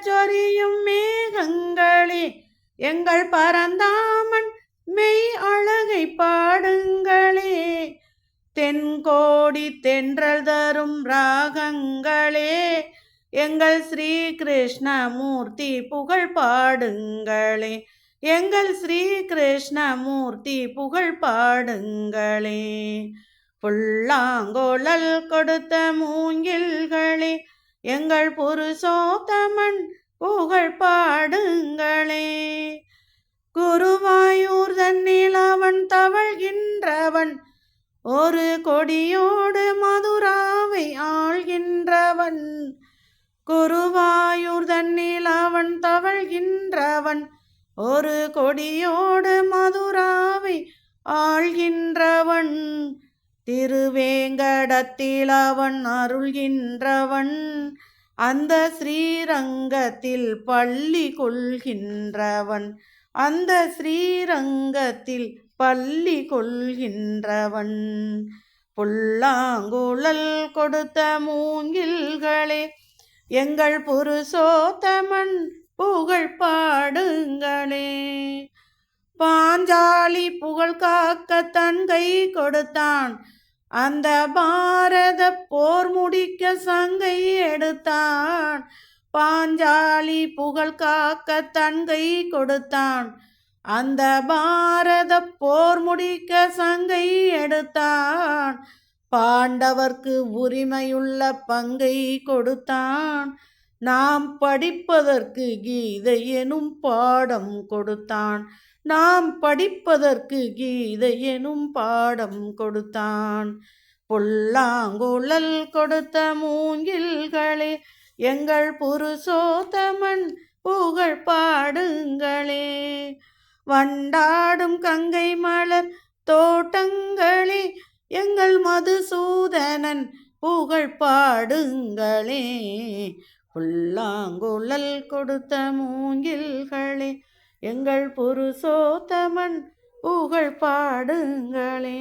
சொரியும் மேகங்களே எங்கள் பரந்தாமன் மெய் அழகை பாடுங்களே. தென்கோடி தென்றல் தரும் ராகங்களே எங்கள் ஸ்ரீ கிருஷ்ணமூர்த்தி புகழ் பாடுங்களே. எங்கள் ஸ்ரீ கிருஷ்ணமூர்த்தி புகழ் பாடுங்களே. புல்லாங்கோழல் கொடுத்த மூங்கில்களே எங்கள் புருஷோத்தமன் புகழ் பாடுங்களே. குருவாயூர் தன்னில் அவன் தவழ்கின்றவன் ஒரு கொடியோடு மதுராவை ஆள்கின்றவன். குருவாயூர் தன்னில் அவன் தவழ்கின்றவன் ஒரு கொடியோடு மதுராவை ஆள்கின்றவன். திருவேங்கடத்தில் அவன் அருள்கின்றவன் அந்த ஸ்ரீரங்கத்தில் பள்ளி கொள்கின்றவன் அந்த ஸ்ரீரங்கத்தில் பள்ளி கொள்கின்றவன். புல்லாங்குழல் கொடுத்த மூங்கில்களே எங்கள் புருஷோத்தமன் புகழ் பாடுங்க பாஞ்சாலி புகழ் காக்க தன் கை கொடுத்தான். அந்த பாரத போர் முடிக்க சங்கை எடுத்தான். பாஞ்சாலி புகழ் காக்க தன் கை கொடுத்தான். அந்த பாரத போர் முடிக்க சங்கை எடுத்தான். பாண்டவர்க்கு உரிமையுள்ள பங்கை கொடுத்தான். நாம் படிப்பதற்கு கீதை எனும் பாடம் கொடுத்தான். நாம் படிப்பதற்கு கீதை எனும் பாடம் கொடுத்தான். புல்லாங்குழல் கொடுத்த மூங்கில்களே எங்கள் புருஷோத்தமன் புகழ் பாடுங்களே. வண்டாடும் கங்கை மலர் தோட்டங்களே எங்கள் மதுசூதனன் புகழ் பாடுங்களே. புல்லாங்குழல் கொடுத்த மூங்கில்களே எங்கள் புருஷோத்தமன் புகழ் பாடுங்களே.